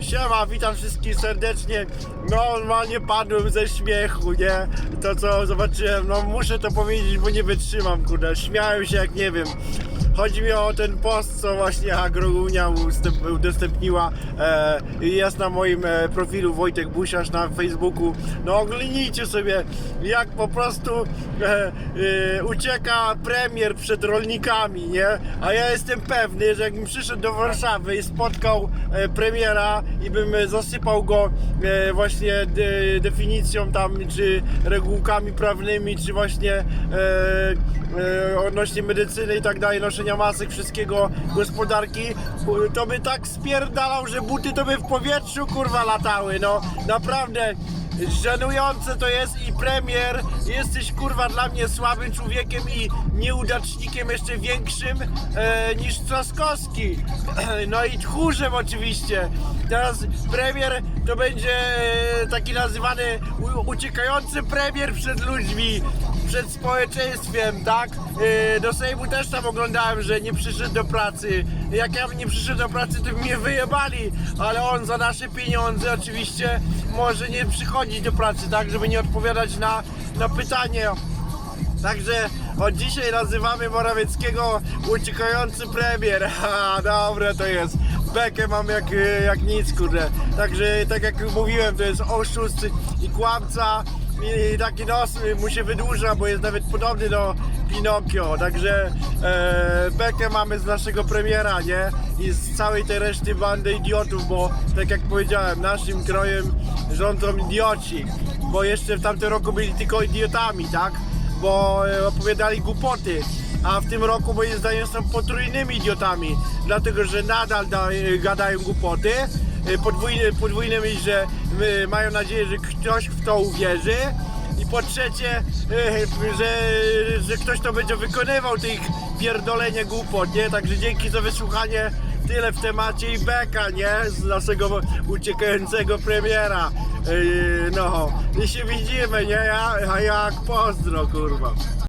Siema, witam wszystkich serdecznie. No, normalnie padłem ze śmiechu, nie? To co zobaczyłem, no muszę to powiedzieć, bo nie wytrzymam, kurde. Śmiałem się jak nie wiem. Chodzi mi o ten post, co właśnie Agrogunia udostępniła e, jest na moim e, profilu Wojtek Busiarz na Facebooku. No oglądnijcie sobie, jak po prostu e, ucieka premier przed rolnikami, nie? A ja jestem pewny, że jakbym przyszedł do Warszawy i spotkał premiera i bym zasypał go właśnie de, definicją tam, czy regułkami prawnymi, czy właśnie odnośnie medycyny i tak dalej, noszenia masek, wszystkiego, gospodarki, to by tak spierdalał, że buty to by w powietrzu kurwa latały, no naprawdę. Żenujące to jest i premier, jesteś kurwa dla mnie słabym człowiekiem i nieudacznikiem jeszcze większym e, niż Trzaskowski. No i tchórzem oczywiście. Teraz premier to będzie e, taki nazywany uciekający premier przed ludźmi, przed społeczeństwem, tak? E, do Sejmu też tam oglądałem, że nie przyszedł do pracy. Jak ja nie przyszedł do pracy, to mnie wyjebali, ale on za nasze pieniądze oczywiście może nie przychodzić do pracy, tak? Żeby nie odpowiadać na, na pytanie. Także od dzisiaj nazywamy Morawieckiego uciekający premier. Ha, dobre to jest. Bekę mam jak, jak nic, kurde. Także tak jak mówiłem, to jest oszust i kłamca. I taki nos mu się wydłuża, bo jest nawet podobny do Pinokio. Także e, bekę mamy z naszego premiera, nie? I z całej tej reszty bandy idiotów, bo tak jak powiedziałem, naszym krojem rządzą idioci. Bo jeszcze w tamtym roku byli tylko idiotami, tak? bo e, opowiadali głupoty. A w tym roku moim zdaniem są potrójnymi idiotami, dlatego że nadal da, gadają głupoty. Podwójne, podwójne myśl, że mają nadzieję, że ktoś w to uwierzy. I po trzecie, e, że, że ktoś to będzie wykonywał tych pierdolenie głupot, nie? Także dzięki za wysłuchanie. Tyle w temacie i beka, nie? Z naszego uciekającego premiera. Yy, no, i się widzimy, nie? Ja, a jak pozdro, kurwa.